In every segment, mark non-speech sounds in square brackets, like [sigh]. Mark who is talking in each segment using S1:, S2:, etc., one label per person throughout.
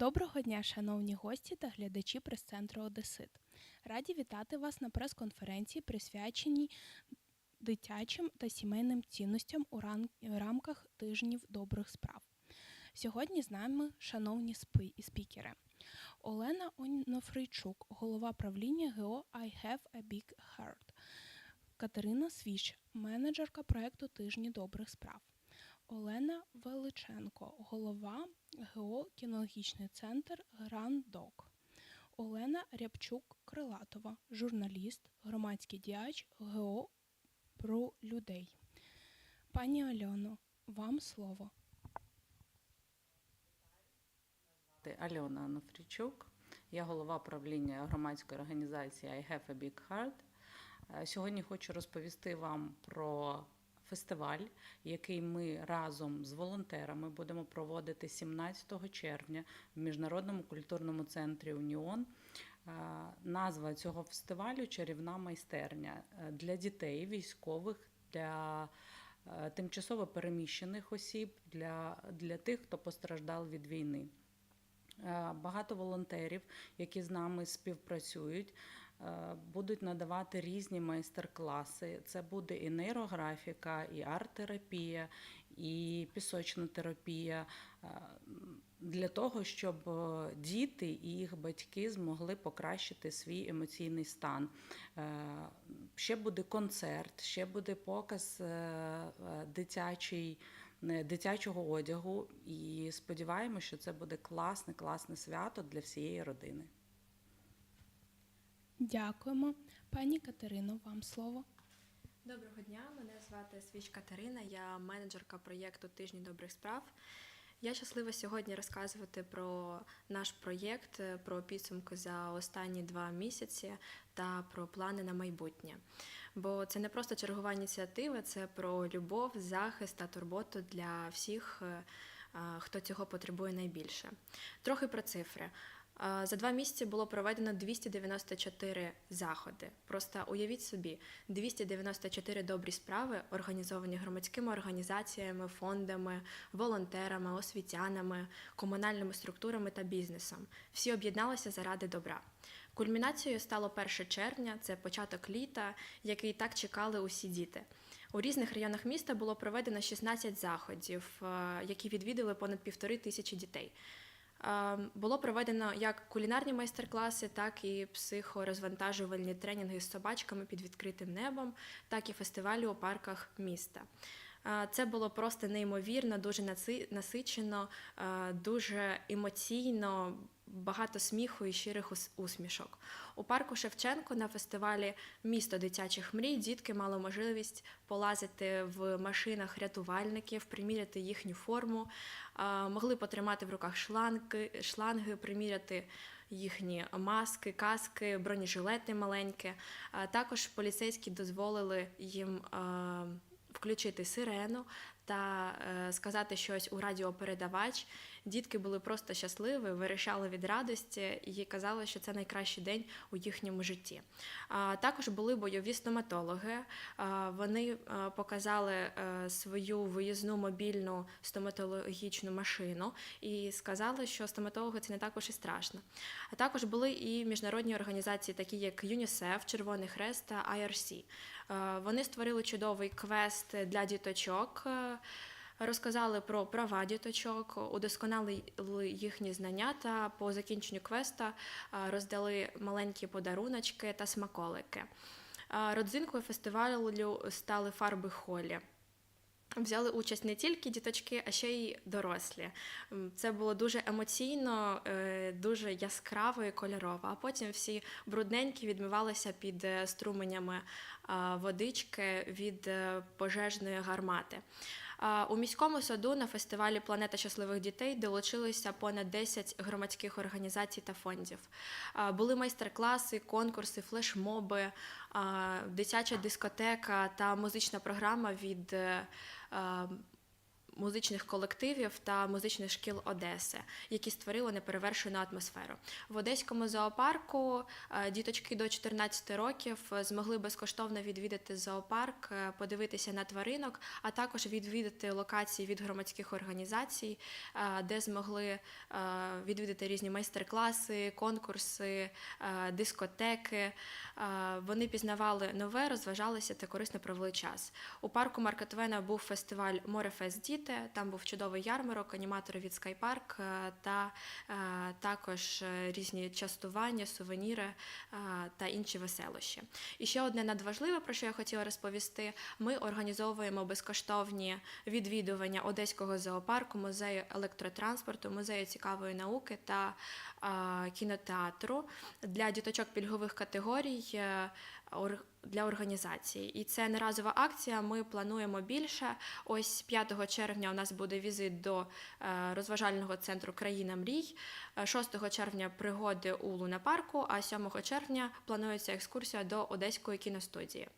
S1: Доброго дня, шановні гості та глядачі прес-центру Одесит. Раді вітати вас на прес-конференції, присвяченій дитячим та сімейним цінностям у рамках тижнів добрих справ. Сьогодні з нами шановні спікери. Олена Онофрійчук, голова правління ГО I Have a Big Heart. Катерина Свіч, менеджерка проекту Тижні добрих справ. Олена Величенко, голова ГО Кінологічний центр Грандок. Олена Рябчук Крилатова, журналіст, громадський діяч ГО про людей. Пані Альоно, вам слово.
S2: Альона Анофрійчук. Я голова правління громадської організації I Have a Big Heart. Е, Сьогодні хочу розповісти вам про фестиваль, який ми разом з волонтерами будемо проводити 17 червня в Міжнародному культурному центрі Уніон. Назва цього фестивалю Чарівна майстерня Е, для дітей, військових, для е, тимчасово переміщених осіб, для, для тих, хто постраждав від війни. Е, Багато волонтерів, які з нами співпрацюють, будуть надавати різні майстер-класи. Це буде і нейрографіка, і арт-терапія, і пісочна терапія е, для того, щоб е, діти і їх батьки змогли покращити свій емоційний стан. Е, Ще буде концерт, ще буде показ е, е, дитячий е, дитячого одягу. І сподіваємося, що це буде класне, класне свято для всієї родини.
S1: Дякуємо. Пані Катерино, вам слово.
S3: Доброго дня, мене звати Свіч Катерина, я менеджерка проєкту Тижні добрих справ. Я щаслива сьогодні розказувати про наш проєкт, про підсумки за останні два місяці та про плани на майбутнє. Бо це не просто чергова ініціатива, це про любов, захист та турботу для всіх, е, хто цього потребує найбільше. Трохи про цифри. За два місяці було проведено 294 заходи. Просто уявіть собі, 294 добрі справи, організовані громадськими організаціями, фондами, волонтерами, освітянами, комунальними структурами та бізнесом. Всі об'єдналися заради добра. Кульмінацією стало 1 червня, це початок літа, який так чекали усі діти. У різних районах міста було проведено 16 заходів, е, які відвідали понад півтори тисячі дітей. Е, Було проведено як кулінарні майстер-класи, так і психорозвантажувальні тренінги з собачками під відкритим небом, так і фестивалі у парках міста. Це було просто неймовірно, дуже наси- насичено, дуже емоційно, багато сміху і щирих усмішок. У парку Шевченко на фестивалі Місто дитячих мрій дітки мали можливість полазити в машинах рятувальників, приміряти їхню форму, могли потримати в руках шланги, шланги приміряти їхні маски, каски, бронежилети маленькі. Також поліцейські дозволили їм. Включити сирену та е, сказати щось у радіопередавач. Дітки були просто щасливі, вирішали від радості і казали, що це найкращий день у їхньому житті. Також були бойові стоматологи. Вони е, показали е, свою виїзну мобільну стоматологічну машину і сказали, що стоматологи це не також і страшно. А також були і міжнародні організації, такі як ЮНІСЕФ, Червоний Хрест та IRC. Е, Вони створили чудовий квест для діточок. е, Розказали про права діточок, удосконалили їхні знання та по закінченню квеста е, роздали маленькі подаруночки та смаколики. Родзинкою фестивалю стали фарби холі. Взяли участь не тільки діточки, а ще й дорослі. Це було дуже емоційно, е, дуже яскраво і кольорово. А потім всі брудненькі відмивалися під е, струменями водички від е, пожежної гармати. У міському саду на фестивалі Планета щасливих дітей долучилися понад 10 громадських організацій та фондів. Були майстер-класи, конкурси, флешмоби, дитяча дискотека та музична програма від um, музичних колективів та музичних шкіл Одеси, які створили неперевершену атмосферу. В Одеському зоопарку е, діточки до 14 років е, змогли безкоштовно відвідати зоопарк, е, подивитися на тваринок, а також відвідати локації від громадських організацій, де змогли відвідати різні майстер-класи, конкурси, дискотеки. Вони пізнавали нове, розважалися та корисно провели час. У парку Марка Твена був фестиваль Морефест Діти. Там був чудовий ярмарок, аніматори від Скайпарк е, та е, також е, різні частування, сувеніри та інші веселощі. І ще одне надважливе, про що я хотіла розповісти: ми організовуємо безкоштовні відвідування Одеського зоопарку, музею електротранспорту, музею цікавої науки та кінотеатру для діточок пільгових категорій. Е, Для організації, і це не разова акція. Ми плануємо більше. Ось 5 червня у нас буде візит до е, розважального центру Країна мрій. Е, 6 червня пригоди у лунапарку, а 7 червня планується екскурсія до Одеської кіностудії.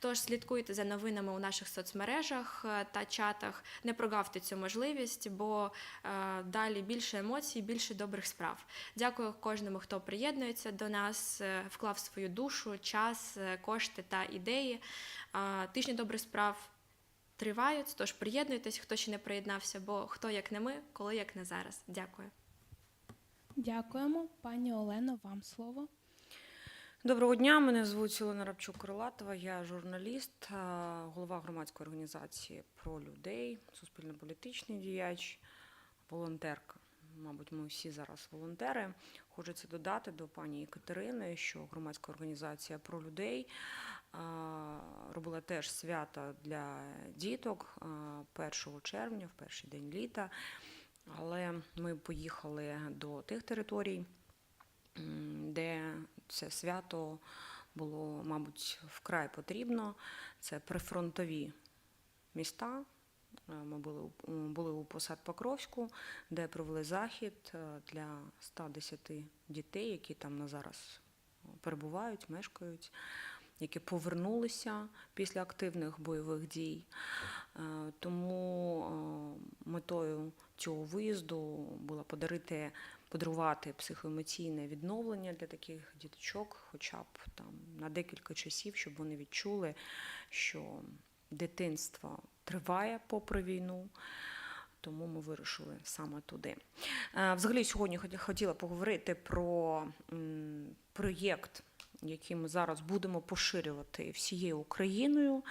S3: Тож слідкуйте за новинами у наших соцмережах е, та чатах. Не прогавте цю можливість, бо е, далі більше емоцій, більше добрих справ. Дякую кожному, хто приєднується до нас, е, вклав свою душу, час, е, кошти та ідеї. Е, Тижні добрих справ тривають, тож приєднуйтесь, хто ще не приєднався, бо хто як не ми, коли як не зараз. Дякую.
S1: Дякуємо. Пані Олено, вам слово.
S4: Доброго дня, мене звуть Олена Рабчук Крилатова, я журналіст, е, голова громадської організації про людей, суспільно-політичний діяч, волонтерка. Мабуть, ми всі зараз волонтери. Хочеться додати до пані Катерини, що громадська організація про людей робила теж свята для діток е, 1 червня, в перший день літа. Але ми поїхали до тих територій, де це свято було, мабуть, вкрай потрібно. Це прифронтові міста. Е, Ми були, були у посад Покровську, де провели захід е, для 110 дітей, які там на зараз перебувають, мешкають, які повернулися після активних бойових дій. Е, Тому е, метою цього виїзду було подарити подарувати психоемоційне відновлення для таких діточок, хоча б там на декілька часів, щоб вони відчули, що дитинство триває попри війну. Тому ми вирушили саме туди. Е, Взагалі, сьогодні хотіла поговорити про проєкт, який ми зараз будемо поширювати всією Україною.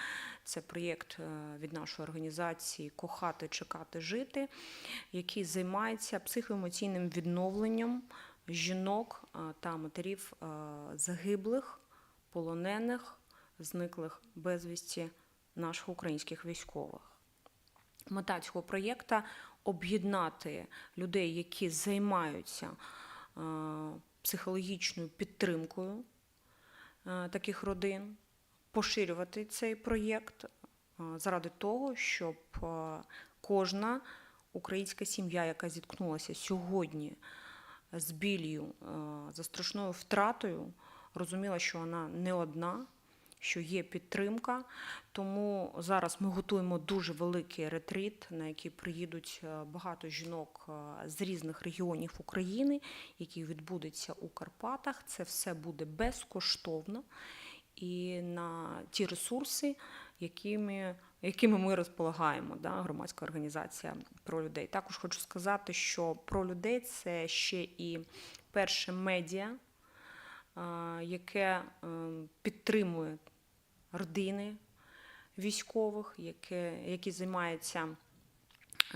S4: Це проєкт е, від нашої організації Кохати, чекати, жити, який займається психоемоційним відновленням жінок е, та матерів загиблих, полонених, зниклих безвісті наших українських військових. Мета цього проєкту об'єднати людей, які займаються е, психологічною підтримкою е, таких родин, поширювати цей проєкт е, заради того, щоб кожна українська сім'я, яка зіткнулася сьогодні з білью за страшною втратою, розуміла, що вона не одна, що є підтримка. Тому зараз ми готуємо дуже великий ретрит, на який приїдуть е, багато жінок е, з різних регіонів України, який відбудеться у Карпатах. Це все буде безкоштовно і на ті ресурси, якими, якими ми розполагаємо, да, громадська організація про людей. Також хочу сказати, що про людей це ще і перше медіа, яке е, підтримує родини військових, яке, які займаються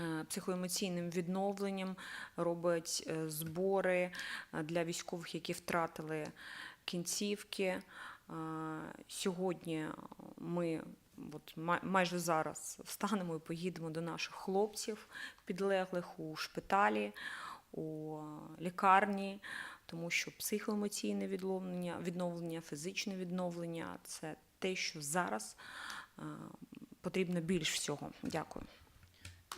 S4: е, психоемоційним відновленням, робить е, збори е, для військових, які втратили кінцівки. Сьогодні ми от майже зараз встанемо і поїдемо до наших хлопців підлеглих у шпиталі, у лікарні, тому що психоемоційне відновлення, відновлення, фізичне відновлення це те, що зараз е, потрібно більш всього. Дякую.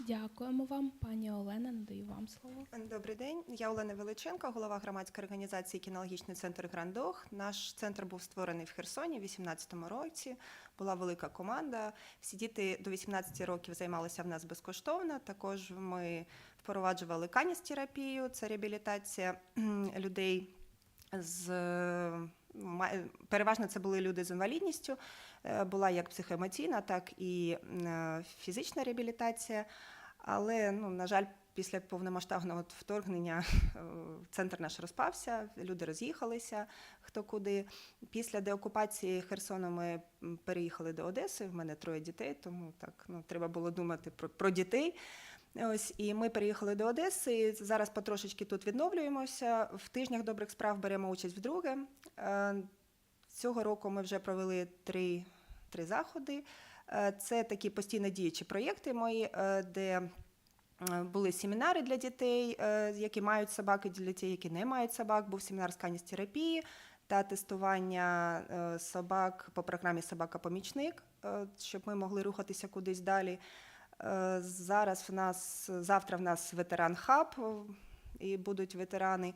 S1: Дякуємо вам, пані Олена. Надаю вам слово.
S5: Добрий день. Я Олена Величенко, голова громадської організації Кінологічний центр Грандох. Наш центр був створений в Херсоні в 2018 році. Була велика команда. Всі діти до 18 років займалися в нас безкоштовно. Також ми впроваджували каністерапію, це реабілітація людей з переважно це були люди з інвалідністю. Е, Була як психоемоційна, так і е, фізична реабілітація. Але, ну, на жаль, після повномасштабного вторгнення е, центр наш розпався, люди роз'їхалися хто куди. Після деокупації Херсону ми переїхали до Одеси. В мене троє дітей, тому так ну, треба було думати про, про дітей. Ось і ми переїхали до Одеси. і Зараз потрошечки тут відновлюємося. В тижнях добрих справ беремо участь вдруге. Е, Цього року ми вже провели три, три заходи. Е, Це такі постійно діючі проєкти мої, е, де були семінари для дітей, які мають собаки, для дітей, які не мають собак. Був семінар з каністерапії та тестування собак по програмі Собака-помічник, щоб ми могли рухатися кудись далі. Е, Зараз в нас завтра в нас ветеран хаб і будуть ветерани.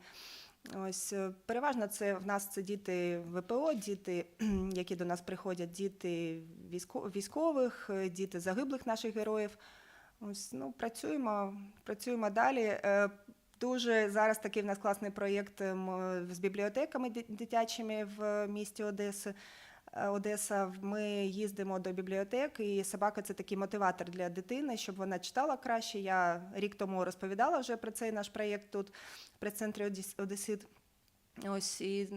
S5: Ось е, переважно це в нас це діти ВПО, діти, [clears throat] які до нас приходять, діти військо- військових, е, діти загиблих наших героїв. Ось ну працюємо, працюємо далі. Е, Дуже зараз такий в нас класний проєкт з бібліотеками дитячими в місті Одеси. Е, Одеса. Ми їздимо до бібліотек, і собака це такий мотиватор для дитини, щоб вона читала краще. Я рік тому розповідала вже про цей наш проєкт тут в прес-центрі Одіс- Одесит. Ось і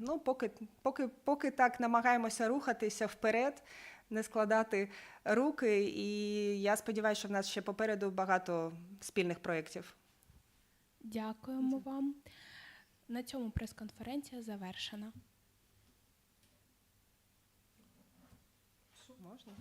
S5: ну, поки, поки, поки так намагаємося рухатися вперед, не складати руки. І я сподіваюся, що в нас ще попереду багато спільних проєктів.
S1: Дякуємо вам. На цьому прес-конференція завершена.
S5: Можна?